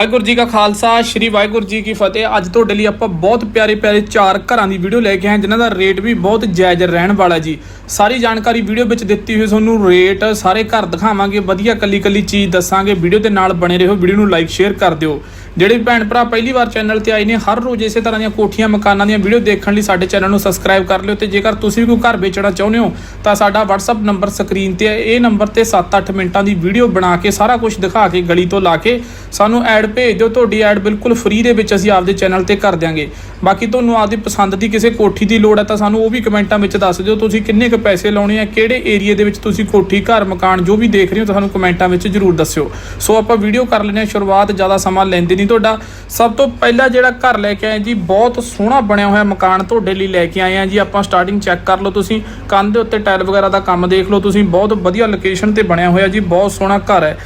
ਵਾਹਿਗੁਰੂ ਜੀ ਕਾ ਖਾਲਸਾ, ਸ੍ਰੀ ਵਾਹਿਗੁਰੂ ਜੀ ਕੀ ਫਤਿਹ। ਅੱਜ ਤੁਹਾਡੇ ਲਈ ਆਪਾਂ ਬਹੁਤ ਪਿਆਰੇ ਪਿਆਰੇ ਚਾਰ ਘਰਾਂ ਦੀ ਵੀਡੀਓ ਲੈ ਕੇ ਆਏ ਹਾਂ, ਜਿਨ੍ਹਾਂ ਦਾ ਰੇਟ ਵੀ ਬਹੁਤ ਜਾਇਜ਼ ਰਹਿਣ ਵਾਲਾ ਜੀ। ਸਾਰੀ ਜਾਣਕਾਰੀ ਵੀਡੀਓ ਵਿੱਚ ਦਿੱਤੀ ਹੋਈ ਤੁਹਾਨੂੰ ਰੇਟ ਸਾਰੇ ਘਰ ਦਿਖਾਵਾਂਗੇ, ਵਧੀਆ ਕੱਲੀ ਕੱਲੀ ਚੀਜ਼ ਦੱਸਾਂਗੇ ਵੀਡੀਓ ਦੇ ਨਾਲ ਬਣੇ ਰਹੋ ਵੀਡੀਓ ਨੂੰ ਲਾਈਕ ਸ਼ੇਅਰ ਕਰ ਦਿਓ। ਜਿਹੜੇ ਭੈਣ ਭਰਾ ਪਹਿਲੀ ਵਾਰ ਚੈਨਲ ਤੇ ਆਏ ਨੇ, ਹਰ ਰੋਜ਼ ਇਸੇ ਤਰ੍ਹਾਂ ਦੀਆਂ ਕੋਠੀਆਂ, ਮਕਾਨਾਂ ਦੀਆਂ ਵੀਡੀਓ ਦੇਖਣ ਲਈ ਸਾਡੇ ਚੈਨਲ ਨੂੰ ਸਬਸਕ੍ਰਾਈਬ ਕਰ ਲਿਓ ਤੇ ਜੇਕਰ ਤੁਸੀਂ ਵੀ ਕੋਈ ਘਰ ਵੇਚਣਾ ਚਾਹੁੰਦੇ ਹੋ, ਤਾਂ ਸਾਡਾ WhatsApp ਨੰਬਰ ਸਕਰੀਨ ਤੇ ਹੈ। ਇਹ ਨੰਬਰ ਤੇ 7-8 ਮਿੰਟਾਂ ਦੀ ਵੀਡੀਓ ਬਣਾ ਕੇ, ਸਾਰਾ ਕੁਝ ਦਿਖਾ ਕੇ, ਗਲੀ ਤੋਂ ਲਾ ਕੇ ਸਾਨੂੰ ਐਡ ਭੇਜ ਦਿਓ। ਤੁਹਾਡੀ ਐਡ ਬਿਲਕੁਲ ਫ੍ਰੀ ਦੇ ਵਿੱਚ ਅਸੀਂ ਆਪਦੇ ਚੈਨਲ ਤੇ ਕਰ ਦਿਆਂਗੇ। ਬਾਕੀ ਤੁਹਾਨੂੰ ਆਪਦੀ ਪਸੰਦ ਦੀ ਕਿਸੇ ਕੋਠੀ ਦੀ ਲੋੜ ਹੈ, ਤਾਂ ਸਾਨੂੰ ਉਹ ਵੀ ਕਮੈਂਟਾਂ ਵਿੱਚ ਦੱਸ ਦਿਓ, ਤੁਸੀਂ ਕਿੰਨੇ ਕੁ ਪੈਸੇ ਲਾਉਣੇ ਆ, ਕਿਹੜੇ ਏਰੀਆ ਦੇ ਵਿੱਚ ਤੁਸੀਂ ਕੋਠੀ, ਘਰ, ਮਕਾਨ ਜੋ ਵੀ ਦੇਖ ਰਹੇ ਹੋ, ਤਾਂ ਸਾਨੂੰ ਕਮੈਂਟਾਂ ਵਿੱਚ ਜਰੂਰ ਦੱਸਿਓ। ਸੋ ਆਪਾਂ ਵੀਡੀਓ ਕਰ ਲੈਂਦੇ ਹਾਂ, ਸ਼ੁਰੂਆਤ ਜ਼ਿਆਦਾ ਸਮਾਂ ਲੈਂਦੇ ਨਹੀਂ ਤੁਹਾਡਾ। ਸਭ ਤੋਂ ਪਹਿਲਾਂ ਜਿਹੜਾ ਘਰ ਲੈ ਕੇ ਆਏ ਜੀ, ਬਹੁਤ ਸੋਹਣਾ ਬਣਿਆ ਹੋਇਆ ਮਕਾਨ ਤੁਹਾਡੇ ਲਈ ਲੈ ਕੇ ਆਏ ਆ ਜੀ। ਆਪਾਂ ਸਟਾਰਟਿੰਗ ਚੈੱਕ ਕਰ ਲਓ ਤੁਸੀਂ। ਕੰਧ ਦੇ ਉੱਤੇ ਟਾਇਲ ਵਗੈਰਾ ਦਾ ਕੰਮ ਦੇਖ ਲਓ ਤੁਸੀਂ। ਬਹੁਤ ਵਧੀਆ ਲੋਕੇਸ਼ਨ ਤੇ ਬਣਿਆ ਹੋਇਆ ਜੀ, ਬਹੁਤ ਸੋਹਣਾ ਘਰ ਹੈ।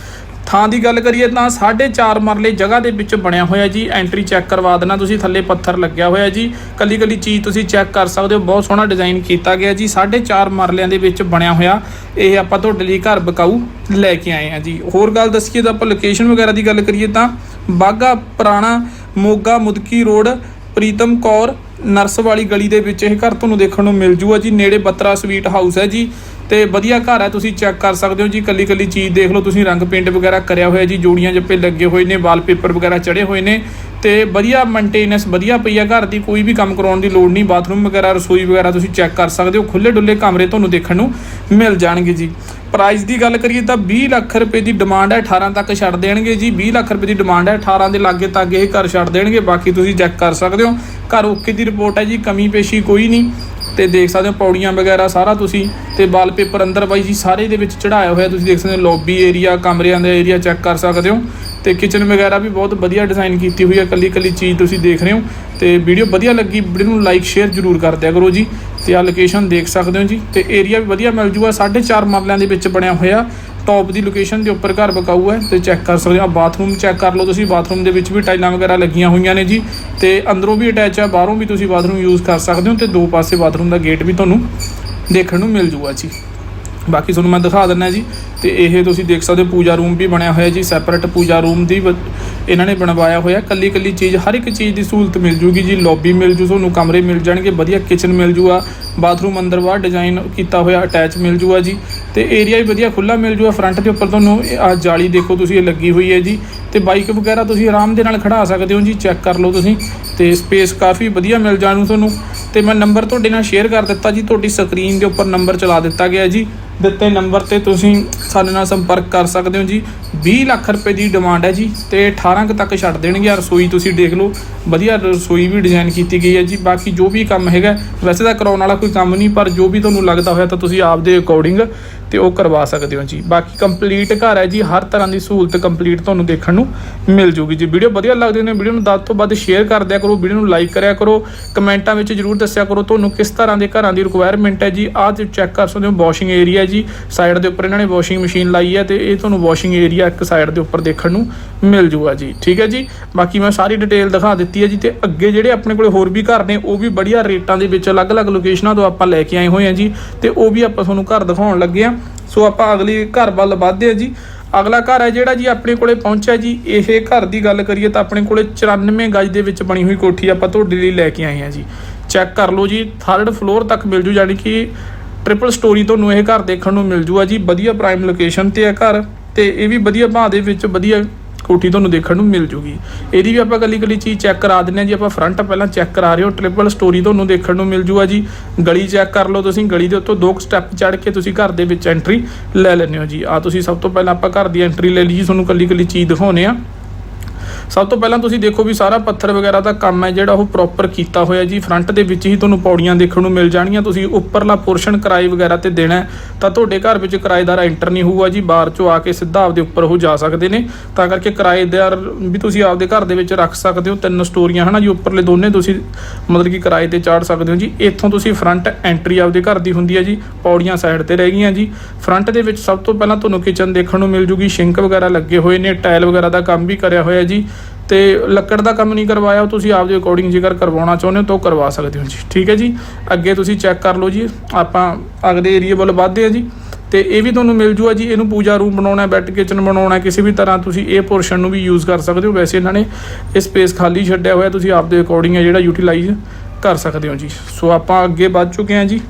ਥਾਂ ਦੀ ਗੱਲ ਕਰੀਏ ਤਾਂ 4.5 ਮਰਲੇ ਜਗ੍ਹਾ ਦੇ ਵਿੱਚ ਬਣਿਆ ਹੋਇਆ ਜੀ। ਐਂਟਰੀ ਚੈੱਕ ਕਰਵਾ ਦੇਣਾ ਤੁਸੀਂ, ਥੱਲੇ ਪੱਥਰ ਲੱਗਿਆ ਹੋਇਆ ਜੀ। ਕੱਲੀ ਕੱਲੀ ਚੀਜ਼ ਤੁਸੀਂ ਚੈੱਕ ਕਰ ਸਕਦੇ ਹੋ। ਬਹੁਤ ਸੋਹਣਾ ਡਿਜ਼ਾਈਨ ਕੀਤਾ ਗਿਆ ਜੀ। 4.5 ਮਰਲਿਆਂ ਦੇ ਵਿੱਚ ਬਣਿਆ ਹੋਇਆ। ਇਹ ਆਪਾਂ ਤੁਹਾਡੇ ਲਈ ਘਰ ਬਕਾਊ ਲੈ ਕੇ ਆਏ ਆ ਜੀ। ਹੋਰ ਗੱਲ ਦੱਸੀਏ ਤਾਂ ਆਪਾਂ ਲੋਕੇਸ਼ਨ ਵਗੈਰਾ ਦੀ ਗੱਲ ਕਰੀਏ ਤਾਂ ਬਾਗਾ ਪੁਰਾਣਾ ਮੋਗਾ ਮੁਦਕੀ ਰੋਡ, ਪ੍ਰੀਤਮ ਕੌਰ ਨਰਸ ਵਾਲੀ ਗਲੀ ਦੇ ਵਿੱਚ ਇਹ ਘਰ ਤੁਹਾਨੂੰ ਦੇਖਣ ਨੂੰ ਮਿਲ ਜੂਗਾ ਜੀ। ਨੇੜੇ ਬੱਤਰਾ ਸਵੀਟ ਹਾਊਸ ਹੈ ਜੀ। ਤੇ ਵਧੀਆ ਘਰ ਹੈ, ਤੁਸੀਂ ਚੈੱਕ ਕਰ ਸਕਦੇ ਹੋ ਜੀ। ਕੱਲੀ ਕੱਲੀ ਚੀਜ਼ ਦੇਖ ਲਓ, ਤੁਸੀਂ ਰੰਗ ਪੇਂਟ ਵਗੈਰਾ ਕਰਿਆ ਹੋਇਆ ਜੀ। ਜੋੜੀਆਂ ਜੱਪੇ ਲੱਗੇ ਹੋਏ ਨੇ, ਵਾਲਪੇਪਰ ਵਗੈਰਾ ਚੜੇ ਹੋਏ ਨੇ। ਤੇ ਵਧੀਆ ਮੇਨਟੇਨੈਂਸ ਵਧੀਆ ਪਈ ਆ, ਘਰ ਦੀ ਕੋਈ ਵੀ ਕੰਮ ਕਰਾਉਣ ਦੀ ਲੋੜ ਨਹੀਂ ਬਾਥਰੂਮ ਵਗੈਰਾ, ਰਸੋਈ ਵਗੈਰਾ ਤੁਸੀਂ ਚੈੱਕ ਕਰ ਸਕਦੇ ਹੋ ਖੁੱਲੇ ਡੁੱਲੇ ਕਮਰੇ ਤੁਹਾਨੂੰ ਦੇਖਣ ਨੂੰ ਮਿਲ ਜਾਣਗੇ ਜੀ। ਪ੍ਰਾਈਸ ਦੀ ਗੱਲ ਕਰੀਏ ਤਾਂ 20 ਲੱਖ ਰੁਪਏ ਦੀ ਡਿਮਾਂਡ ਹੈ 18 ਤੱਕ ਛੱਡ ਦੇਣਗੇ ਜੀ। 20 ਲੱਖ ਰੁਪਏ ਦੀ ਡਿਮਾਂਡ ਹੈ 18 ਦੇ ਲਾਗੇ ਤੱਕ ਇਹ ਘਰ ਛੱਡ ਦੇਣਗੇ, ਬਾਕੀ ਤੁਸੀਂ ਚੈੱਕ ਕਰ ਸਕਦੇ ਹੋ। ਘਰ ਓਕੇ ਦੀ ਰਿਪੋਰਟ ਹੈ ਜੀ, ਕਮੀ ਪੇਸ਼ੀ ਕੋਈ ਨਹੀਂ। ਤੇ ਦੇਖ ਸਕਦੇ ਹੋ, ਪੌੜੀਆਂ ਵਗੈਰਾ ਸਾਰਾ ਤੁਸੀਂ ਤੇ ਵਾਲਪੇਪਰ ਅੰਦਰ ਬਾਈ ਜੀ ਸਾਰੇ ਦੇ ਵਿੱਚ ਚੜਾਇਆ ਹੋਇਆ। ਤੁਸੀਂ ਦੇਖ ਸਕਦੇ ਹੋ ਲੌਬੀ ਏਰੀਆ ਕਮਰਿਆਂ ਦਾ ਏਰੀਆ ਚੈੱਕ ਕਰ ਸਕਦੇ ਹੋ। ਤੇ ਕਿਚਨ ਵਗੈਰਾ ਵੀ ਬਹੁਤ ਵਧੀਆ ਡਿਜ਼ਾਈਨ ਕੀਤੀ ਹੋਈ ਹੈ। ਕੱਲੀ ਕੱਲੀ ਚੀਜ਼ ਤੁਸੀਂ ਦੇਖ ਰਹੇ ਹੋ। ਤੇ ਵੀਡੀਓ ਵਧੀਆ ਲੱਗੀ, ਵੀਡੀਓ ਨੂੰ ਲਾਈਕ ਸ਼ੇਅਰ ਜਰੂਰ ਕਰ ਦਿਆ ਕਰੋ ਜੀ। ਤੇ ਆ ਲੋਕੇਸ਼ਨ ਦੇਖ ਸਕਦੇ ਹੋ ਜੀ। ਤੇ ਏਰੀਆ ਵੀ ਵਧੀਆ ਮਿਲ ਜੂਗਾ। 4.5 ਮਰਲਿਆਂ ਦੇ ਵਿੱਚ ਬਣਿਆ ਹੋਇਆ। ਟੌਪ ਦੀ ਲੋਕੇਸ਼ਨ ਦੇ ਉੱਪਰ ਘਰ ਬਕਾਊ ਹੈ। ਤੇ ਚੈੱਕ ਕਰ ਸਕਦੇ ਹੋ। ਆ ਬਾਥਰੂਮ ਚੈੱਕ ਕਰ ਲਓ ਤੁਸੀਂ। ਬਾਥਰੂਮ ਦੇ ਵਿੱਚ ਵੀ ਟਾਈਲਾਂ ਵਗੈਰਾ ਲੱਗੀਆਂ ਹੋਈਆਂ ਨੇ ਜੀ। ਤੇ ਅੰਦਰੋਂ ਵੀ ਅਟੈਚ ਆ ਬਾਹਰੋਂ ਵੀ ਤੁਸੀਂ ਬਾਥਰੂਮ ਯੂਜ਼ ਕਰ ਸਕਦੇ ਹੋ। ਤੇ ਦੋ ਪਾਸੇ ਬਾਥਰੂਮ ਦਾ ਗੇਟ ਵੀ ਤੁਹਾਨੂੰ ਦੇਖਣ ਨੂੰ ਮਿਲ ਜੂਗਾ ਜੀ। ਬਾਕੀ ਤੁਹਾਨੂੰ ਮੈਂ ਦਿਖਾ ਦਿੰਦਾ ਜੀ, ਤੇ ਇਹ ਤੁਸੀਂ ਦੇਖ ਸਕਦੇ ਹੋ, ਪੂਜਾ ਰੂਮ ਵੀ ਬਣਿਆ ਹੋਇਆ ਜੀ ਸੈਪਰੇਟ ਪੂਜਾ ਰੂਮ ਦੀ ਵ- ਇਹਨਾਂ ਨੇ ਬਣਵਾਇਆ ਹੋਇਆ ਕੱਲੀ ਕੱਲੀ ਚੀਜ਼, ਹਰ ਇੱਕ ਚੀਜ਼ ਦੀ ਸਹੂਲਤ ਮਿਲ ਜੂਗੀ ਜੀ ਲੌਬੀ ਮਿਲ ਜੂ, ਤੁਹਾਨੂੰ ਕਮਰੇ ਮਿਲ ਜਾਣਗੇ, ਵਧੀਆ ਕਿਚਨ ਮਿਲ ਜੂਗਾ ਬਾਥਰੂਮ ਅੰਦਰ ਬਾਹਰ ਡਿਜ਼ਾਈਨ ਕੀਤਾ ਹੋਇਆ ਅਟੈਚ ਮਿਲ ਜੂਗਾ ਜੀ, ਤੇ ਏਰੀਆ ਵੀ ਵਧੀਆ ਖੁੱਲਾ ਮਿਲ ਜੂਗਾ ਫਰੰਟ ਦੇ ਉੱਪਰ ਤੁਹਾਨੂੰ ਆ ਜਾਲੀ ਦੇਖੋ ਤੁਸੀਂ, ਇਹ ਲੱਗੀ ਹੋਈ ਹੈ ਜੀ, ਤੇ ਬਾਈਕ ਵਗੈਰਾ ਤੁਸੀਂ ਆਰਾਮ ਦੇ ਨਾਲ ਖੜਾ ਸਕਦੇ ਹੋ ਜੀ ਚੈੱਕ ਕਰ ਲਓ ਤੁਸੀਂ, ਤੇ ਸਪੇਸ ਕਾਫੀ ਵਧੀਆ ਮਿਲ ਜਾਣੂ ਤੁਹਾਨੂੰ। ਤੇ ਮੈਂ ਨੰਬਰ ਤੁਹਾਡੇ ਨਾਲ ਸ਼ੇਅਰ ਕਰ ਦਿੱਤਾ ਜੀ, ਤੁਹਾਡੀ ਸਕਰੀਨ ਦੇ ਉੱਪਰ ਨੰਬਰ ਚਲਾ ਦਿੱਤਾ ਗਿਆ ਜੀ। ਦਿੱਤੇ ਨੰਬਰ ਤੇ ਤੁਸੀਂ ਸਾਡੇ ਨਾਲ ਸੰਪਰਕ ਕਰ ਸਕਦੇ ਹੋ ਜੀ। 20 ਲੱਖ ਰੁਪਏ ਦੀ ਡਿਮਾਂਡ ਹੈ ਜੀ ਤੇ 18 ਕੁ ਤੱਕ ਛੱਡ ਦੇਣਗੇ। ਰਸੋਈ ਤੁਸੀਂ ਦੇਖ ਲਓ, ਵਧੀਆ ਰਸੋਈ ਵੀ ਡਿਜ਼ਾਈਨ ਕੀਤੀ ਗਈ ਹੈ ਜੀ। ਬਾਕੀ ਜੋ ਵੀ ਕੰਮ ਹੈਗਾ, ਵੈਸੇ ਤਾਂ ਕਰਾਉਣ ਵਾਲਾ ਕੋਈ ਕੰਮ ਨਹੀਂ, ਪਰ ਜੋ ਵੀ ਤੁਹਾਨੂੰ ਲੱਗਦਾ ਹੋਇਆ ਤਾਂ ਤੁਸੀਂ ਆਪ ਦੇ ਅਕੋਰਡਿੰਗ ਤੇ ਉਹ ਕਰਵਾ ਸਕਦੇ ਹੋ ਜੀ। ਬਾਕੀ ਕੰਪਲੀਟ ਘਰ ਹੈ ਜੀ, ਹਰ ਤਰ੍ਹਾਂ ਦੀ ਸਹੂਲਤ ਕੰਪਲੀਟ ਤੁਹਾਨੂੰ ਦੇਖਣ ਨੂੰ ਮਿਲ ਜੂਗੀ ਜੀ। ਵੀਡੀਓ ਵਧੀਆ ਲੱਗਦੀ ਨੇ, ਵੀਡੀਓ ਨੂੰ ਵੱਧ ਤੋਂ ਵੱਧ ਸ਼ੇਅਰ ਕਰ ਦਿਆ ਕਰੋ, ਵੀਡੀਓ ਨੂੰ ਲਾਈਕ ਕਰਿਆ ਕਰੋ, ਕਮੈਂਟਾਂ ਵਿੱਚ ਜਰੂਰ ਦੱਸਿਆ ਕਰੋ ਤੁਹਾਨੂੰ ਕਿਸ ਤਰ੍ਹਾਂ ਦੇ ਘਰਾਂ ਦੀ ਰਿਕੁਆਇਰਮੈਂਟ ਹੈ ਜੀ। ਆਹ ਤੇ ਚੈੱਕ ਕਰ ਸਕਦੇ ਹੋ ਵਾਸ਼ਿੰਗ ਏਰੀਆ ਜੀ। ਸਾਈਡ ਦੇ ਉੱਪਰ ਇਹਨਾਂ ਨੇ ਵਾਸ਼ਿੰਗ ਮਸ਼ੀਨ ਲਾਈ ਹੈ ਤੇ ਇਹ ਤੁਹਾਨੂੰ ਵਾਸ਼ਿੰਗ ਏਰੀਆ ਇੱਕ ਸਾਈਡ ਦੇ ਉੱਪਰ ਦੇਖਣ ਨੂੰ ਮਿਲ ਜੂਗਾ ਜੀ। ਠੀਕ ਹੈ ਜੀ? ਬਾਕੀ ਮੈਂ ਸਾਰੀ ਡਿਟੇਲ ਦਿਖਾ ਦਿੱਤੀ ਹੈ ਜੀ ਤੇ ਅੱਗੇ ਜਿਹੜੇ ਆਪਣੇ ਕੋਲੇ ਹੋਰ ਵੀ ਘਰ ਨੇ, ਉਹ ਵੀ ਬੜੀਆ ਰੇਟਾਂ ਦੇ ਵਿੱਚ ਅਲੱਗ-ਅਲੱਗ ਲੋਕੇਸ਼ਨਾਂ ਤੋਂ ਆਪਾਂ ਲੈ ਕੇ ਆਏ ਹੋਏ ਹਾਂ ਜੀ ਤੇ ਉਹ ਵੀ ਆਪਾਂ ਤੁਹਾਨੂੰ ਘਰ ਦਿਖਾਉਣ ਲੱਗੇ ਆ ਸੋ ਆਪਾਂ ਅਗਲੀ ਘਰ ਵੱਲ ਵਧਦੇ ਆ ਜੀ। ਅਗਲਾ ਘਰ ਹੈ ਜਿਹੜਾ ਜੀ ਆਪਣੇ ਕੋਲੇ ਪਹੁੰਚਿਆ ਜੀ। ਇਹ ਘਰ ਦੀ ਗੱਲ ਕਰੀਏ ਤਾਂ ਆਪਣੇ ਕੋਲੇ 94 ਗਜ ਦੇ ਵਿੱਚ ਬਣੀ ਹੋਈ ਕੋਠੀ ਆਪਾਂ ਤੁਹਾਡੇ ਲਈ ਲੈ ਕੇ ਆਏ ਹਾਂ ਜੀ। ਚੈੱਕ ਕਰ ਲਓ ਜੀ, ਥਰਡ ਫਲੋਰ ਤੱਕ ਮਿਲ ਜੂ, ਯਾਨੀ ਕਿ ਟ੍ਰਿਪਲ ਸਟੋਰੀ ਤੁਹਾਨੂੰ ਇਹ ਘਰ ਦੇਖਣ ਨੂੰ ਮਿਲ ਜੂਗਾ ਜੀ। ਵਧੀਆ ਪ੍ਰਾਈਮ ਲੋਕੇਸ਼ਨ ਤੇ ਹੈ ਘਰ ਤੇ ਇਹ ਵੀ ਵਧੀਆ ਭਾਅ ਦੇ ਵਿੱਚ ਵਧੀਆ ਕੋਠੀ ਤੁਹਾਨੂੰ ਦੇਖਣ ਨੂੰ ਮਿਲ ਜੂਗੀ। ਇਹਦੀ ਵੀ ਆਪਾਂ ਕੱਲੀ ਕੱਲੀ ਚੀਜ਼ ਚੈੱਕ ਕਰਾ ਦਿੰਨੇ ਆ ਜੀ, ਆਪਾਂ ਫਰੰਟ ਪਹਿਲਾਂ ਚੈੱਕ ਕਰਾ ਰਹੇ ਹੋ ਟ੍ਰਿਪਲ ਸਟੋਰੀ ਤੁਹਾਨੂੰ ਦੇਖਣ ਨੂੰ ਮਿਲ ਜੂਗਾ ਜੀ। ਗਲੀ ਚੈੱਕ ਕਰ ਲਓ ਤੁਸੀਂ, ਗਲੀ ਦੇ ਉੱਤੋਂ ਦੋ ਸਟੈਪ ਚੜ੍ਹ ਕੇ ਤੁਸੀਂ ਘਰ ਦੇ ਵਿੱਚ ਐਂਟਰੀ ਲੈ ਲੈਂਦੇ ਹੋ ਜੀ। ਆ ਤੁਸੀਂ ਸਭ ਤੋਂ ਪਹਿਲਾਂ ਆਪਾਂ ਘਰ ਦੀ ਐਂਟਰੀ ਲੈ ਲਈ ਜੀ, ਤੁਹਾਨੂੰ ਕੱਲੀ ਕੱਲੀ ਚੀਜ਼ ਦਿਖਾਉਨੇ ਆ ਸਭ ਤੋਂ ਪਹਿਲਾਂ ਤੁਸੀਂ ਦੇਖੋ ਵੀ ਸਾਰਾ ਪੱਥਰ ਵਗੈਰਾ ਦਾ ਕੰਮ ਹੈ ਜਿਹੜਾ ਉਹ ਪ੍ਰੋਪਰ ਕੀਤਾ ਹੋਇਆ ਜੀ। ਫਰੰਟ ਦੇ ਵਿੱਚ ਹੀ ਤੁਹਾਨੂੰ ਪੌੜੀਆਂ ਦੇਖਣ ਨੂੰ ਮਿਲ ਜਾਣਗੀਆਂ। ਤੁਸੀਂ ਉੱਪਰਲਾ ਪੋਰਸ਼ਨ ਕਿਰਾਏ ਵਗੈਰਾ ਤੇ ਦੇਣਾ ਤਾਂ ਤੁਹਾਡੇ ਘਰ ਵਿੱਚ ਕਿਰਾਏਦਾਰ ਐਂਟਰ ਨਹੀਂ ਹੋਊਗਾ ਜੀ। ਬਾਹਰ ਚੋਂ ਆ ਕੇ ਸਿੱਧਾ ਆਪਦੇ ਉੱਪਰ ਉਹ ਜਾ ਸਕਦੇ ਨੇ। ਤਾਂ ਕਰਕੇ ਕਿਰਾਏਦਾਰ ਵੀ ਤੁਸੀਂ ਆਪਦੇ ਘਰ ਦੇ ਵਿੱਚ ਰੱਖ ਸਕਦੇ ਹੋ। ਤਿੰਨ ਸਟੋਰੀਆਂ ਹਨਾ ਜੀ, ਉੱਪਰਲੇ ਦੋਨੇ ਤੁਸੀਂ ਮਤਲਬ ਕਿ ਕਿਰਾਏ ਤੇ ਚਾੜ ਸਕਦੇ ਹੋ ਜੀ। ਇੱਥੋਂ ਤੁਸੀਂ ਫਰੰਟ ਐਂਟਰੀ ਆਪਦੇ ਘਰ ਦੀ ਹੁੰਦੀ ਹੈ ਜੀ। ਪੌੜੀਆਂ ਸਾਈਡ ਤੇ ਰਹਿ ਗਈਆਂ ਜੀ। ਫਰੰਟ ਦੇ ਵਿੱਚ ਸਭ ਤੋਂ ਪਹਿਲਾਂ ਤੁਹਾਨੂੰ ਕਿਚਨ ਦੇਖਣ ਨੂੰ ਮਿਲ ਜੂਗੀ। ਸ਼ਿੰਕ ਵਗੈਰਾ ਲੱਗੇ ਹੋਏ ਨੇ। ਟਾਇਲ ਵਗੈਰਾ ਦਾ ਕੰਮ ਵੀ ਕਰਿਆ ਹੋਇਆ ਜੀ। ਤੇ ਲੱਕੜ ਦਾ ਕੰਮ ਨਹੀਂ ਕਰਵਾਇਆ, ਉਹ ਤੁਸੀਂ ਆਪਦੇ ਅਕੋਰਡਿੰਗ ਜੇਕਰ ਕਰਵਾਉਣਾ ਚਾਹੁੰਦੇ ਹੋ ਤਾਂ ਉਹ ਕਰਵਾ ਸਕਦੇ ਹੋ ਜੀ। ਠੀਕ ਹੈ ਜੀ? ਅੱਗੇ ਤੁਸੀਂ ਚੈੱਕ ਕਰ ਲਓ ਜੀ। ਆਪਾਂ ਅਗਲੇ ਏਰੀਆ ਵੱਲ ਵੱਧਦੇ ਆ ਜੀ। ਤੇ ਇਹ ਵੀ ਤੁਹਾਨੂੰ ਮਿਲ ਜੂਗਾ ਜੀ, ਇਹਨੂੰ ਪੂਜਾ ਰੂਮ ਬਣਾਉਣਾ ਬੈੱਡ ਕਿਚਨ ਬਣਾਉਣਾ ਕਿਸੇ ਵੀ ਤਰ੍ਹਾਂ ਤੁਸੀਂ ਇਹ ਪੋਰਸ਼ਨ ਨੂੰ ਵੀ ਯੂਜ਼ ਕਰ ਸਕਦੇ ਹੋ। ਵੈਸੇ ਇਹਨਾਂ ਨੇ ਇਹ ਸਪੇਸ ਖਾਲੀ ਛੱਡਿਆ ਹੋਇਆ, ਤੁਸੀਂ ਆਪਦੇ ਅਕੋਰਡਿੰਗ ਹੈ ਜਿਹੜਾ ਯੂਟਿਲਾਈਜ਼ ਕਰ ਸਕਦੇ ਹੋ ਜੀ। ਸੋ ਆਪਾਂ ਅੱਗੇ ਵੱਧ ਚੁੱਕੇ ਹਾਂ ਜੀ।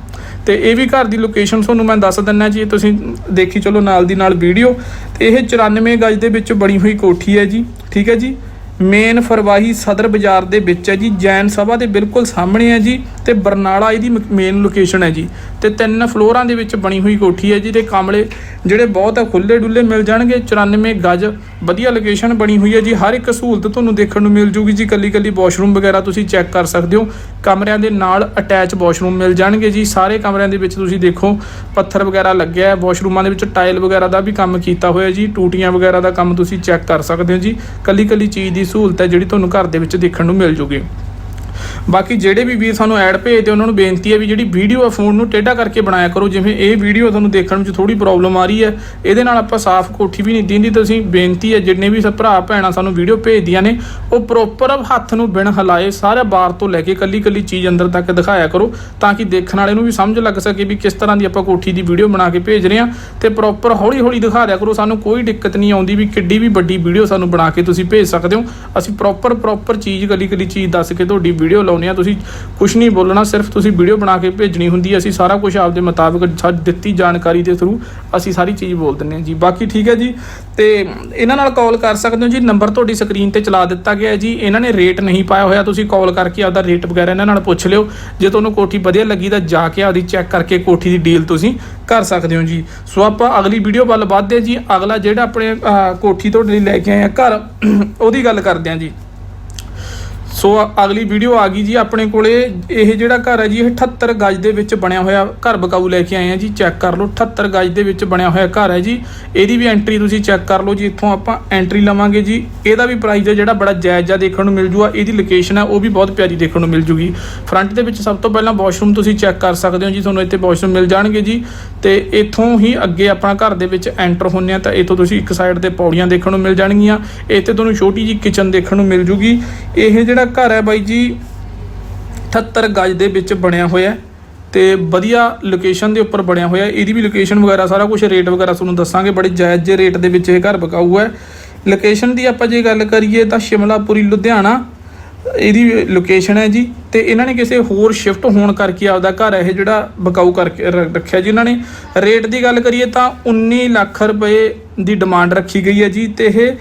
ਤੇ ਇਹ ਵੀ ਘਰ ਦੀ ਲੋਕੇਸ਼ਨ ਤੁਹਾਨੂੰ ਮੈਂ ਦੱਸ ਦਿੰਨਾ ਜੀ ਤੁਸੀਂ ਦੇਖੀ ਚਲੋ ਨਾਲ ਦੀ ਨਾਲ ਵੀਡੀਓ ਤੇ ਇਹ 94 ਗਜ ਦੇ ਵਿੱਚ ਬਣੀ ਹੋਈ ਕੋਠੀ ਹੈ ਜੀ। ਠੀਕ ਹੈ ਜੀ? ਮੇਨ ਫਰਵਾਹੀ ਸਦਰ ਬਾਜ਼ਾਰ ਦੇ ਵਿੱਚ ਹੈ ਜੀ, ਜੈਨ ਸਭਾ ਦੇ ਬਿਲਕੁਲ ਸਾਹਮਣੇ ਹੈ ਜੀ ਤੇ ਬਰਨਾਲਾ ਇਹਦੀ ਮੇਨ ਲੋਕੇਸ਼ਨ ਹੈ ਜੀ ਤੇ ਤਿੰਨ ਫਲੋਰਾਂ ਦੇ ਵਿੱਚ ਬਣੀ ਹੋਈ ਕੋਠੀ ਹੈ ਜੀ ਤੇ ਕਮਲੇ ਜਿਹੜੇ ਬਹੁਤ ਖੁੱਲੇ ਡੁੱਲੇ ਮਿਲ ਜਾਣਗੇ 94 ਗਜ ਵਧੀਆ ਲੋਕੇਸ਼ਨ ਬਣੀ ਹੋਈ ਹੈ ਜੀ, ਹਰ ਇੱਕ ਸਹੂਲਤ ਤੁਹਾਨੂੰ ਦੇਖਣ ਨੂੰ ਮਿਲ ਜੂਗੀ ਜੀ ਕੱਲੀ ਕੱਲੀ ਵਾਸ਼ਰੂਮ ਵਗੈਰਾ ਤੁਸੀਂ ਚੈੱਕ ਕਰ ਸਕਦੇ ਹੋ, ਕਮਰਿਆਂ ਦੇ ਨਾਲ ਅਟੈਚ ਵਾਸ਼ਰੂਮ ਮਿਲ ਜਾਣਗੇ ਜੀ, ਸਾਰੇ ਕਮਰਿਆਂ ਦੇ ਵਿੱਚ ਤੁਸੀਂ ਦੇਖੋ ਪੱਥਰ ਵਗੈਰਾ ਲੱਗਿਆ ਹੈ ਵਾਸ਼ਰੂਮਾਂ ਦੇ ਵਿੱਚ ਟਾਇਲ ਵਗੈਰਾ ਦਾ ਵੀ ਕੰਮ ਕੀਤਾ ਹੋਇਆ ਜੀ, ਟੂਟੀਆਂ ਵਗੈਰਾ ਦਾ ਕੰਮ ਤੁਸੀਂ ਚੈੱਕ ਕਰ ਸਕਦੇ ਹੋ ਜੀ ਕੱਲੀ ਕੱਲੀ ਚੀਜ਼ ਦੀ ਸਹੂਲਤ ਹੈ ਜਿਹੜੀ ਤੁਹਾਨੂੰ ਘਰ ਦੇ ਵਿੱਚ ਦੇਖਣ ਨੂੰ ਮਿਲ ਜੂਗੀ। ਬਾਕੀ ਜਿਹੜੇ ਵੀ ਵੀਰ ਸਾਨੂੰ ਐਡ ਭੇਜਦੇ, ਉਹਨਾਂ ਨੂੰ ਬੇਨਤੀ ਹੈ ਵੀ ਜਿਹੜੀ ਵੀਡੀਓ ਆ ਫੋਨ ਨੂੰ ਟੇਢਾ ਕਰਕੇ ਬਣਾਇਆ ਕਰੋ, ਜਿਵੇਂ ਇਹ ਵੀਡੀਓ ਤੁਹਾਨੂੰ ਦੇਖਣ ਵਿੱਚ ਥੋੜੀ ਪ੍ਰੋਬਲਮ ਆ ਰਹੀ ਹੈ, ਇਹਦੇ ਨਾਲ ਆਪਾਂ ਸਾਫ਼ ਕੋਠੀ ਵੀ ਨਹੀਂ ਦਿੰਦੀ। ਤੁਸੀਂ ਬੇਨਤੀ ਹੈ, ਜਿੰਨੇ ਵੀ ਭਰਾ ਭੈਣਾਂ ਸਾਨੂੰ ਵੀਡੀਓ ਭੇਜਦੀਆਂ ਨੇ, ਉਹ ਪ੍ਰੋਪਰ ਹੱਥ ਨੂੰ ਬਿਨ ਹਿਲਾਏ ਸਾਰੇ ਬਾਰ ਤੋਂ ਲੈ ਕੇ ਕੱਲੀ ਕੱਲੀ ਚੀਜ਼ ਅੰਦਰ ਤੱਕ ਦਿਖਾਇਆ ਕਰੋ, ਤਾਂ ਕਿ ਦੇਖਣ ਵਾਲੇ ਨੂੰ ਵੀ ਸਮਝ ਲੱਗ ਸਕੇ ਵੀ ਕਿਸ ਤਰ੍ਹਾਂ ਦੀ ਆਪਾਂ ਕੋਠੀ ਦੀ ਵੀਡੀਓ ਬਣਾ ਕੇ ਭੇਜ ਰਹੇ ਹਾਂ। ਤੇ ਪ੍ਰੋਪਰ ਹੌਲੀ ਹੌਲੀ ਦਿਖਾ ਦਿਆ ਕਰੋ, ਸਾਨੂੰ ਕੋਈ ਦਿੱਕਤ ਨਹੀਂ ਆਉਂਦੀ ਵੀ ਕਿੱਡੀ ਵੀ ਵੱਡੀ ਵੀਡੀਓ ਸਾਨੂੰ ਬਣਾ ਕੇ ਤੁਸੀਂ ਭੇਜ ਸਕਦੇ ਹੋ। ਅਸੀਂ ਪ੍ਰੋਪਰ ਪ੍ਰੋਪਰ ਚੀਜ਼ ਕੱਲੀ ਕੱਲੀ ਚੀਜ਼ ਦੱਸ ਕੇ ਤੁਹਾਡੀ ਵੀਡੀਓ ਲਾਉਨੇ ਆ ਤੁਸੀਂ ਕੁਝ ਨਹੀਂ ਬੋਲਣਾ, ਸਿਰਫ ਤੁਸੀਂ ਵੀਡੀਓ ਬਣਾ ਕੇ ਭੇਜਣੀ ਹੁੰਦੀ ਹੈ। ਅਸੀਂ ਸਾਰਾ ਕੁਝ ਆਪਦੇ ਮੁਤਾਬਕ ਦਿੱਤੀ ਜਾਣਕਾਰੀ ਦੇ ਥਰੂ ਅਸੀਂ ਸਾਰੀ ਚੀਜ਼ ਬੋਲ ਦਿੰਨੇ ਹਾਂ ਜੀ। ਬਾਕੀ ਠੀਕ ਹੈ ਜੀ, ਤੇ ਇਹਨਾਂ ਨਾਲ ਕਾਲ ਕਰ ਸਕਦੇ ਹੋ ਜੀ। ਨੰਬਰ ਤੁਹਾਡੀ ਸਕਰੀਨ ਤੇ ਚਲਾ ਦਿੱਤਾ ਗਿਆ ਜੀ। ਇਹਨਾਂ ਨੇ ਰੇਟ ਨਹੀਂ ਪਾਇਆ ਹੋਇਆ, ਤੁਸੀਂ ਕਾਲ ਕਰਕੇ ਆਪਦਾ ਰੇਟ ਵਗੈਰਾ ਇਹਨਾਂ ਨਾਲ ਪੁੱਛ ਲਿਓ। ਜੇ ਤੁਹਾਨੂੰ ਕੋਠੀ ਵਧੀਆ ਲੱਗੀ ਤਾਂ ਜਾ ਕੇ ਆਪਦੀ ਚੈੱਕ ਕਰਕੇ ਕੋਠੀ ਦੀ ਡੀਲ ਤੁਸੀਂ ਕਰ ਸਕਦੇ ਹੋ ਜੀ। ਸੋ ਆਪਾਂ ਅਗਲੀ ਵੀਡੀਓ ਵੱਲ ਵੱਧਦੇ ਹਾਂ ਜੀ। ਅਗਲਾ ਜਿਹੜਾ ਆਪਣੇ ਕੋਠੀ ਤੁਹਾਡੇ ਲਈ ਲੈ ਕੇ ਆਏ ਆ ਘਰ, ਉਹਦੀ ਗੱਲ ਕਰਦੇ ਹਾਂ ਜੀ। ਸੋ ਅਗਲੀ ਵੀਡੀਓ ਆ ਗਈ ਜੀ ਆਪਣੇ ਕੋਲੇ। ਇਹ ਜਿਹੜਾ ਘਰ ਹੈ ਜੀ, ਇਹ 78 ਗਜ ਦੇ ਵਿੱਚ ਬਣਿਆ ਹੋਇਆ ਘਰ ਬਕਾਊ ਲੈ ਕੇ ਆਏ ਆ ਜੀ ਚੈੱਕ ਕਰ ਲਓ। 78 ਗਜ ਦੇ ਵਿੱਚ ਬਣਿਆ ਹੋਇਆ ਘਰ ਹੈ ਜੀ। ਇਹਦੀ ਵੀ ਐਂਟਰੀ ਤੁਸੀਂ ਚੈੱਕ ਕਰ ਲਓ ਜੀ, ਇੱਥੋਂ ਆਪਾਂ ਐਂਟਰੀ ਲਵਾਂਗੇ ਜੀ। ਇਹਦਾ ਵੀ ਪ੍ਰਾਈਸ ਹੈ ਜਿਹੜਾ ਬੜਾ ਜਾਇਜ਼ ਜਿਹਾ ਦੇਖਣ ਨੂੰ ਮਿਲ ਜੂਗਾ। ਇਹਦੀ ਲੋਕੇਸ਼ਨ ਹੈ, ਉਹ ਵੀ ਬਹੁਤ ਪਿਆਰੀ ਦੇਖਣ ਨੂੰ ਮਿਲ ਜੂਗੀ। ਫਰੰਟ ਦੇ ਵਿੱਚ ਸਭ ਤੋਂ ਪਹਿਲਾਂ ਵਾਸ਼ਰੂਮ ਤੁਸੀਂ ਚੈੱਕ ਕਰ ਸਕਦੇ ਹੋ ਜੀ, ਤੁਹਾਨੂੰ ਇੱਥੇ ਵਾਸ਼ਰੂਮ ਮਿਲ ਜਾਣਗੇ ਜੀ। ਤੇ ਇੱਥੋਂ ਹੀ ਅੱਗੇ ਆਪਣਾ ਘਰ ਦੇ ਵਿੱਚ ਐਂਟਰ ਹੁੰਨੇ ਆ, ਤਾਂ ਇੱਥੋਂ ਤੁਸੀਂ ਇੱਕ ਸਾਈਡ ਤੇ ਪੌੜੀਆਂ ਦੇਖਣ ਨੂੰ ਮਿਲ ਜਾਣਗੀਆਂ। ਇੱਥੇ ਤੁਹਾਨੂੰ ਛੋਟੀ ਜੀ ਕਿਚਨ ਦੇਖਣ ਨੂੰ ਮਿਲ ਜੂਗੀ। ਇਹ ਜਿਹੜਾ ਘਰ ਹੈ ਬਾਈ ਜੀ। 78 ਗਜ ਦੇ ਵਿੱਚ ਬਣਿਆ ਹੋਇਆ ਹੈ ਤੇ ਵਧੀਆ ਲੋਕੇਸ਼ਨ ਦੇ ਉੱਪਰ ਬਣਿਆ ਹੋਇਆ ਇਹਦੀ ਵੀ ਲੋਕੇਸ਼ਨ ਵਗੈਰਾ ਸਾਰਾ ਕੁਝ ਰੇਟ ਵਗੈਰਾ ਤੁਹਾਨੂੰ ਦੱਸਾਂਗੇ। ਬੜੇ ਜਾਇਜ਼ ਜਿਹੇ ਰੇਟ ਦੇ ਵਿੱਚ ਇਹ ਘਰ ਬਕਾਊ ਹੈ। ਲੋਕੇਸ਼ਨ ਦੀ ਆਪਾਂ ਜੇ ਗੱਲ ਕਰੀਏ ਤਾਂ ਸ਼ਿਮਲਾਪੁਰੀ, ਲੁਧਿਆਣਾ, ਇਹਦੀ ਲੋਕੇਸ਼ਨ ਹੈ ਜੀ। ਤੇ ਇਹਨਾਂ ਨੇ ਕਿਸੇ ਹੋਰ ਸ਼ਿਫਟ ਹੋਣ ਕਰਕੇ ਆਪਦਾ ਘਰ ਇਹ ਜਿਹੜਾ ਬਕਾਊ ਕਰਕੇ ਰ- ਰੱਖਿਆ ਜੀ ਇਹਨਾਂ ਨੇ। ਰੇਟ ਦੀ ਗੱਲ ਕਰੀਏ ਤਾਂ 19 ਲੱਖ ਰੁਪਏ ਦੀ ਡਿਮਾਂਡ ਰੱਖੀ ਗਈ ਹੈ ਜੀ ਤੇ ਇਹ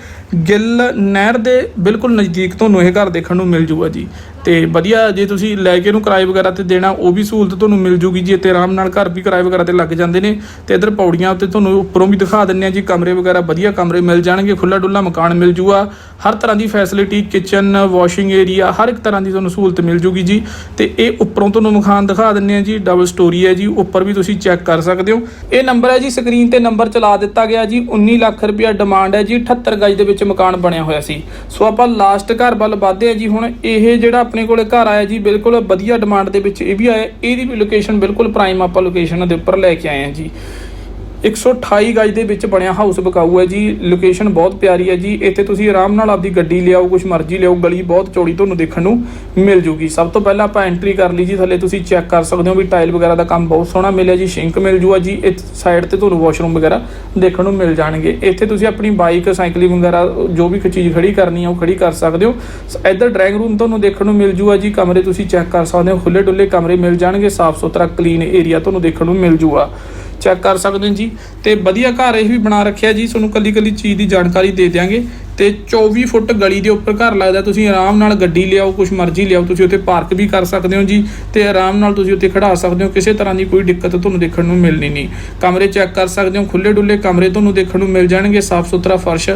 ਗਿੱਲ ਨਹਿਰ ਦੇ ਬਿਲਕੁਲ ਨਜ਼ਦੀਕ ਤੁਹਾਨੂੰ ਇਹ ਘਰ ਦੇਖਣ ਨੂੰ ਮਿਲ ਜੂਗਾ ਜੀ। ਤੇ ਵਧੀਆ ਜੇ ਤੁਸੀਂ ਲੈ ਕੇ ਇਹਨੂੰ ਕਿਰਾਏ ਵਗੈਰਾ ਤੇ ਦੇਣਾ, ਉਹ ਵੀ ਸਹੂਲਤ ਤੁਹਾਨੂੰ ਮਿਲ ਜੂਗੀ ਜੀ। ਤੇ ਆਰਾਮ ਨਾਲ ਘਰ ਵੀ ਕਿਰਾਏ ਵਗੈਰਾ ਤੇ ਲੱਗ ਜਾਂਦੇ ਨੇ ਤੇ ਇਧਰ ਪੌੜੀਆਂ ਉੱਤੇ ਤੁਹਾਨੂੰ ਉੱਪਰੋਂ ਵੀ ਦਿਖਾ ਦਿੰਨੇ ਆ ਜੀ। ਕਮਰੇ ਵਗੈਰਾ ਵਧੀਆ ਕਮਰੇ ਮਿਲ ਜਾਣਗੇ ਖੁੱਲਾ ਡੁੱਲਾ ਮਕਾਨ ਮਿਲ ਜੂਗਾ। ਹਰ ਤਰ੍ਹਾਂ ਦੀ ਫੈਸਿਲਿਟੀ ਕਿਚਨ ਵਾਸ਼ਿੰਗ ਏਰੀਆ ਹਰ ਇੱਕ ਤਰ੍ਹਾਂ ਦੀ ਤੁਹਾਨੂੰ ਸਹੂਲਤ ਮਿਲ ਜੂਗੀ ਜੀ। ਤੇ ਇਹ ਉੱਪਰੋਂ ਤੁਹਾਨੂੰ ਮਕਾਨ ਦਿਖਾ ਦਿੰਨੇ ਆ ਜੀ। ਡਬਲ ਸਟੋਰੀ ਹੈ ਜੀ, ਉੱਪਰ ਵੀ ਤੁਸੀਂ ਚੈੱਕ ਕਰ ਸਕਦੇ ਹੋ। ਇਹ ਨੰਬਰ ਹੈ ਜੀ ਸਕਰੀਨ ਤੇ ਨੰਬਰ ਚਲਾ ਦਿੱਤਾ ਗਿਆ ਜੀ। 19 ਲੱਖ ਰੁਪਇਆ ਡਿਮਾਂਡ ਹੈ ਜੀ 78 ਗਜ ਦੇ ਵਿੱਚ ਮਕਾਨ ਬਣਿਆ ਹੋਇਆ ਸੀ। ਸੋ ਆਪਾਂ ਲਾਸਟ ਘਰ ਵੱਲ ਵਧਦੇ ਆ ਜੀ, ਹੁਣ ਇਹ ਜਿਹੜਾ ਆਪਣੇ ਕੋਲੇ ਘਰ ਆਇਆ ਜੀ, ਬਿਲਕੁਲ ਵਧੀਆ ਡਿਮਾਂਡ ਦੇ ਵਿੱਚ ਇਹ ਵੀ ਆਇਆ, ਇਹਦੀ ਵੀ ਲੋਕੇਸ਼ਨ ਬਿਲਕੁਲ ਪ੍ਰਾਈਮ ਆਪਾਂ ਲੋਕੇਸ਼ਨ ਦੇ ਉੱਪਰ ਲੈ ਕੇ ਆਏ ਆ ਜੀ। 128 ਗਜ ਦੇ ਵਿੱਚ ਬਣਿਆ ਹਾਊਸ ਬਕਾਊ ਹੈ ਜੀ। ਲੋਕੇਸ਼ਨ ਬਹੁਤ ਪਿਆਰੀ ਹੈ ਜੀ। ਇੱਥੇ ਤੁਸੀਂ ਆਰਾਮ ਨਾਲ ਆਪਦੀ ਗੱਡੀ ਲਿਆਓ, ਕੁਛ ਮਰਜ਼ੀ ਲਿਆਓ, ਗਲੀ ਬਹੁਤ ਚੌੜੀ ਤੁਹਾਨੂੰ ਦੇਖਣ ਨੂੰ ਮਿਲ ਜੂਗੀ। ਸਭ ਤੋਂ ਪਹਿਲਾਂ ਆਪਾਂ ਐਂਟਰੀ ਕਰ ਲਈ ਜੀ। ਥੱਲੇ ਤੁਸੀਂ ਚੈੱਕ ਕਰ ਸਕਦੇ ਹੋ ਵੀ ਟਾਈਲ ਵਗੈਰਾ ਦਾ ਕੰਮ ਬਹੁਤ ਸੋਹਣਾ ਮਿਲਿਆ ਜੀ। ਸ਼ਿੰਕ ਮਿਲ ਜੂਗਾ ਜੀ। ਇਸ ਸਾਈਡ ਤੇ ਤੁਹਾਨੂੰ ਵਾਸ਼ਰੂਮ ਵਗੈਰਾ ਦੇਖਣ ਨੂੰ ਮਿਲ ਜਾਣਗੇ। ਇੱਥੇ ਤੁਸੀਂ ਆਪਣੀ ਬਾਈਕ ਸਾਈਕਲਿੰਗ ਵਗੈਰਾ, ਜੋ ਵੀ ਚੀਜ਼ ਖੜੀ ਕਰਨੀ ਆ ਉਹ ਖੜੀ ਕਰ ਸਕਦੇ ਹੋ। ਸ- ਇੱਧਰ ਡਰਾਇੰਗ ਰੂਮ ਤੁਹਾਨੂੰ ਦੇਖਣ ਨੂੰ ਮਿਲ ਜੂਗਾ ਜੀ। ਕਮਰੇ ਤੁਸੀਂ ਚੈੱਕ ਕਰ ਸਕਦੇ ਹੋ। ਖੁੱਲੇ ਡੁੱਲੇ ਕਮਰੇ ਮਿਲ ਜਾਣਗੇ। ਸਾਫ਼ ਸੁਥਰਾ ਕਲੀਨ ਏਰੀਆ ਤੁਹਾਨੂੰ ਦੇਖਣ ਨੂੰ ਮਿਲ ਜੂਗਾ ਚੈੱਕ ਕਰ ਸਕਦੇ ਹੋ ਜੀ। ਤੇ ਵਧੀਆ ਘਰ ਇਹ ਵੀ ਬਣਾ ਰੱਖਿਆ ਜੀ। ਤੁਹਾਨੂੰ ਕੱਲੀ ਕੱਲੀ ਚੀਜ਼ ਦੀ ਜਾਣਕਾਰੀ ਦੇ ਦਿਆਂਗੇ। ਤੇ 24 ਫੁੱਟ ਗਲੀ ਦੇ ਉੱਪਰ ਘਰ ਲੱਗਦਾ ਤੁਸੀਂ ਆਰਾਮ ਨਾਲ ਗੱਡੀ ਲਿਆਓ, ਕੁਛ ਮਰਜ਼ੀ ਲਿਆਓ। ਤੁਸੀਂ ਉੱਥੇ ਪਾਰਕ ਵੀ ਕਰ ਸਕਦੇ ਹੋ ਜੀ। ਤੇ ਆਰਾਮ ਨਾਲ ਤੁਸੀਂ ਉੱਥੇ ਖੜਾ ਸਕਦੇ ਹੋ। ਕਿਸੇ ਤਰ੍ਹਾਂ ਦੀ ਕੋਈ ਦਿੱਕਤ ਤੁਹਾਨੂੰ ਦੇਖਣ ਨੂੰ ਮਿਲਣੀ ਨਹੀਂ। ਕਮਰੇ ਚੈੱਕ ਕਰ ਸਕਦੇ ਹੋ। ਖੁੱਲੇ ਡੁੱਲੇ ਕਮਰੇ ਤੁਹਾਨੂੰ ਦੇਖਣ ਨੂੰ ਮਿਲ ਜਾਣਗੇ। ਸਾਫ਼ ਸੁਥਰਾ ਫਰਸ਼,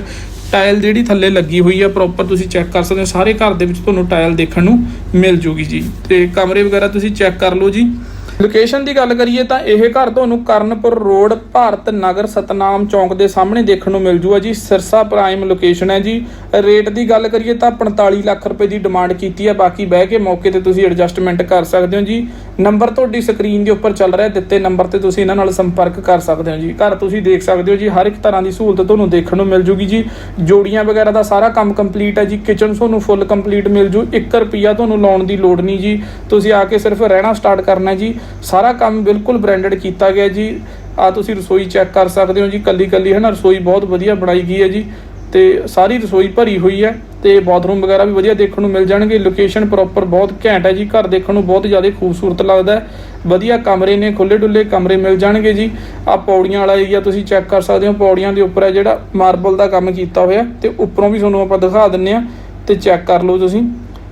ਟਾਇਲ ਜਿਹੜੀ ਥੱਲੇ ਲੱਗੀ ਹੋਈ ਆ ਪ੍ਰੋਪਰ ਤੁਸੀਂ ਚੈੱਕ ਕਰ ਸਕਦੇ ਹੋ। ਸਾਰੇ ਘਰ ਦੇ ਵਿੱਚ ਤੁਹਾਨੂੰ ਟਾਇਲ ਦੇਖਣ ਨੂੰ ਮਿਲ ਜੂਗੀ ਜੀ। ਤੇ ਕਮਰੇ ਵਗੈਰਾ ਤੁਸੀਂ ਚੈੱਕ ਕਰ ਲਓ ਜੀ। ਲੋਕੇਸ਼ਨ ਦੀ ਗੱਲ ਕਰੀਏ ਤਾਂ ਇਹ ਘਰ ਤੁਹਾਨੂੰ ਕਰਨਪੁਰ ਰੋਡ, ਭਾਰਤ ਨਗਰ ਸਤਨਾਮ ਚੌਂਕ ਦੇ ਸਾਹਮਣੇ ਦੇਖਣ ਨੂੰ ਮਿਲ ਜੂਗਾ ਜੀ। ਸਿਰਸਾ ਪ੍ਰਾਈਮ ਲੋਕੇਸ਼ਨ ਹੈ ਜੀ। ਰੇਟ ਦੀ ਗੱਲ ਕਰੀਏ ਤਾਂ 45 ਲੱਖ ਰੁਪਏ ਦੀ ਡਿਮਾਂਡ ਕੀਤੀ ਹੈ। ਬਾਕੀ ਬਹਿ ਕੇ ਮੌਕੇ ਤੇ ਤੁਸੀਂ ਐਡਜਸਟਮੈਂਟ ਕਰ ਸਕਦੇ ਹੋ ਜੀ। ਨੰਬਰ ਤੁਹਾਡੀ ਸਕਰੀਨ ਦੇ ਉੱਪਰ ਚੱਲ ਰਿਹਾ ਦਿੱਤੇ ਨੰਬਰ ਤੇ ਤੁਸੀਂ ਇਹਨਾਂ ਨਾਲ ਸੰਪਰਕ ਕਰ ਸਕਦੇ ਹੋ ਜੀ। ਘਰ ਤੁਸੀਂ ਦੇਖ ਸਕਦੇ ਹੋ ਜੀ, ਹਰ ਇੱਕ ਤਰ੍ਹਾਂ ਦੀ ਸਹੂਲਤ ਤੁਹਾਨੂੰ ਦੇਖਣ ਨੂੰ ਮਿਲ ਜੂਗੀ ਜੀ। ਜੋੜੀਆਂ ਵਗੈਰਾ ਦਾ ਸਾਰਾ ਕੰਮ ਕੰਪਲੀਟ ਹੈ ਜੀ ਕਿਚਨ ਤੁਹਾਨੂੰ ਫੁੱਲ ਕੰਪਲੀਟ ਮਿਲ ਜੂ। 1 ਰੁਪਿਆ ਤੁਹਾਨੂੰ ਲਾਉਣ ਦੀ ਲੋੜ ਨਹੀਂ ਜੀ। ਤੁਸੀਂ ਆ ਕੇ ਸਿਰਫ ਰਹਿਣਾ ਸਟਾਰਟ ਕਰਨਾ ਜੀ। ਸਾਰਾ ਕੰਮ ਬਿਲਕੁਲ ਬ੍ਰਾਂਡਡ ਕੀਤਾ ਗਿਆ ਜੀ। ਆ ਤੁਸੀਂ ਰਸੋਈ ਚੈੱਕ ਕਰ ਸਕਦੇ ਹੋ ਜੀ ਕੱਲੀ ਕੱਲੀ ਹੈ ਨਾ, ਰਸੋਈ ਬਹੁਤ ਵਧੀਆ ਬਣਾਈ ਗਈ ਹੈ ਜੀ। ਤੇ ਸਾਰੀ ਰਸੋਈ ਭਰੀ ਹੋਈ ਹੈ ਤੇ ਬਾਥਰੂਮ ਵਗੈਰਾ ਵੀ ਵਧੀਆ ਦੇਖਣ ਨੂੰ ਮਿਲ ਜਾਣਗੇ। ਲੋਕੇਸ਼ਨ ਪ੍ਰੋਪਰ ਬਹੁਤ ਘੈਂਟ ਹੈ ਜੀ। ਘਰ ਦੇਖਣ ਨੂੰ ਬਹੁਤ ਜ਼ਿਆਦਾ ਖੂਬਸੂਰਤ ਲੱਗਦਾ ਹੈ। ਵਧੀਆ ਕਮਰੇ ਨੇ ਖੁੱਲੇ ਡੁੱਲੇ ਕਮਰੇ ਮਿਲ ਜਾਣਗੇ ਜੀ। ਆ ਪੌੜੀਆਂ ਵਾਲਾ ਏਰੀਆ ਤੁਸੀਂ ਚੈੱਕ ਕਰ ਸਕਦੇ ਹੋ। ਪੌੜੀਆਂ ਦੇ ਉੱਪਰ ਹੈ ਜਿਹੜਾ ਮਾਰਬਲ ਦਾ ਕੰਮ ਕੀਤਾ ਹੋਇਆ ਤੇ ਉੱਪਰੋਂ ਵੀ ਤੁਹਾਨੂੰ ਆਪਾਂ ਦਿਖਾ ਦਿੰਨੇ ਆ ਤੇ ਚੈੱਕ ਕਰ ਲਓ ਤੁਸੀਂ।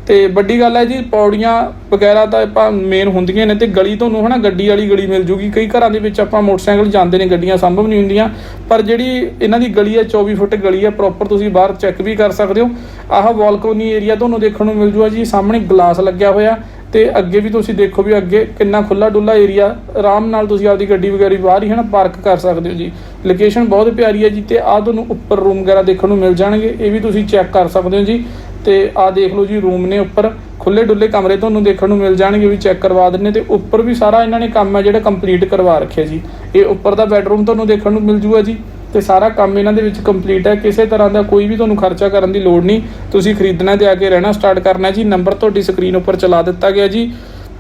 ਤੇ ਵੱਡੀ ਗੱਲ ਹੈ ਜੀ, ਪੌੜੀਆਂ ਵਗੈਰਾ ਤਾਂ ਆਪਾਂ ਮੇਨ ਹੁੰਦੀਆਂ ਨੇ ਤੇ ਗਲੀ ਤੁਹਾਨੂੰ ਹਨਾ, ਗੱਡੀ ਵਾਲੀ ਗਲੀ ਮਿਲ ਜੂਗੀ। ਕਈ ਘਰਾਂ ਦੇ ਵਿੱਚ ਆਪਾਂ ਮੋਟਰਸਾਈਕਲ ਜਾਂਦੇ ਨੇ, ਗੱਡੀਆਂ ਸੰਭਵ ਨਹੀਂ ਹੁੰਦੀਆਂ। ਪਰ ਜਿਹੜੀ ਇਹਨਾਂ ਦੀ ਗਲੀ ਹੈ 24 ਫੁੱਟ ਗਲੀ ਹੈ ਪ੍ਰੋਪਰ ਤੁਸੀਂ ਬਾਹਰ ਚੈੱਕ ਵੀ ਕਰ ਸਕਦੇ ਹੋ। ਆਹ ਬਾਲਕੋਨੀ ਏਰੀਆ ਤੁਹਾਨੂੰ ਦੇਖਣ ਨੂੰ ਮਿਲ ਜੂਗਾ ਜੀ, ਸਾਹਮਣੇ ਗਲਾਸ ਲੱਗਿਆ ਹੋਇਆ ਤੇ ਅੱਗੇ ਵੀ ਤੁਸੀਂ ਦੇਖੋ ਵੀ ਅੱਗੇ ਕਿੰਨਾ ਖੁੱਲਾ ਡੁੱਲਾ ਏਰੀਆ ਆਰਾਮ ਨਾਲ ਤੁਸੀਂ ਆਪਦੀ ਗੱਡੀ ਵਗੈਰਾ ਬਾਹਰ ਹੀ ਹਨਾ ਪਾਰਕ ਕਰ ਸਕਦੇ ਹੋ ਜੀ। ਲੋਕੇਸ਼ਨ ਬਹੁਤ ਪਿਆਰੀ ਹੈ ਜੀ ਤੇ ਆਹ ਤੁਹਾਨੂੰ ਉੱਪਰ ਰੂਮ ਵਗੈਰਾ ਦੇਖਣ ਨੂੰ ਮਿਲ ਜਾਣਗੇ, ਇਹ ਵੀ ਤੁਸੀਂ ਚੈੱਕ ਕਰ ਸਕਦੇ ਹੋ ਜੀ। ਤੇ ਆਹ ਦੇਖ ਲਓ ਜੀ ਰੂਮ ਨੇ ਉੱਪਰ ਖੁੱਲੇ ਡੁੱਲੇ ਕਮਰੇ ਤੁਹਾਨੂੰ ਦੇਖਣ ਨੂੰ ਮਿਲ ਜਾਣਗੇ, ਵੀ ਚੈੱਕ ਕਰਵਾ ਦਿੰਨੇ ਤੇ ਉੱਪਰ ਵੀ ਸਾਰਾ ਇਹਨਾਂ ਨੇ ਕੰਮ ਹੈ ਜਿਹੜਾ ਕੰਪਲੀਟ ਕਰਵਾ ਰੱਖਿਆ ਜੀ। ਇਹ ਉੱਪਰ ਦਾ ਬੈੱਡਰੂਮ ਤੁਹਾਨੂੰ ਦੇਖਣ ਨੂੰ ਮਿਲ ਜੂਗਾ ਜੀ ਤੇ ਸਾਰਾ ਕੰਮ ਇਹਨਾਂ ਦੇ ਵਿੱਚ ਕੰਪਲੀਟ ਹੈ। ਕਿਸੇ ਤਰ੍ਹਾਂ ਦਾ ਕੋਈ ਵੀ ਤੁਹਾਨੂੰ ਖਰਚਾ ਕਰਨ ਦੀ ਲੋੜ ਨਹੀਂ। ਤੁਸੀਂ ਖਰੀਦਣਾ ਤੇ ਆ ਕੇ ਰਹਿਣਾ ਸਟਾਰਟ ਕਰਨਾ ਜੀ। ਨੰਬਰ ਤੁਹਾਡੀ ਸਕਰੀਨ ਉੱਪਰ ਚਲਾ ਦਿੱਤਾ ਗਿਆ ਜੀ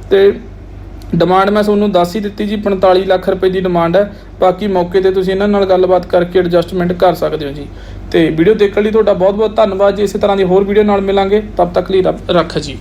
ਤੇ ਡਿਮਾਂਡ ਮੈਂ ਤੁਹਾਨੂੰ ਦੱਸ ਹੀ ਦਿੱਤੀ ਜੀ 45 ਲੱਖ ਰੁਪਏ ਦੀ ਡਿਮਾਂਡ ਹੈ। ਬਾਕੀ ਮੌਕੇ ਤੇ ਤੁਸੀਂ ਇਹਨਾਂ ਨਾਲ ਗੱਲਬਾਤ ਕਰਕੇ ਐਡਜਸਟਮੈਂਟ ਕਰ ਸਕਦੇ ਹੋ ਜੀ। ਤੇ ਵੀਡੀਓ ਦੇਖਣ ਲਈ ਤੁਹਾਡਾ ਬਹੁਤ ਬਹੁਤ ਧੰਨਵਾਦ ਜੀ। ਇਸੇ ਤਰ੍ਹਾਂ ਦੀ ਹੋਰ ਵੀਡੀਓ ਨਾਲ ਮਿਲਾਂਗੇ। ਤਬ ਤੱਕ ਲਈ ਰੱਖ ਜੀ।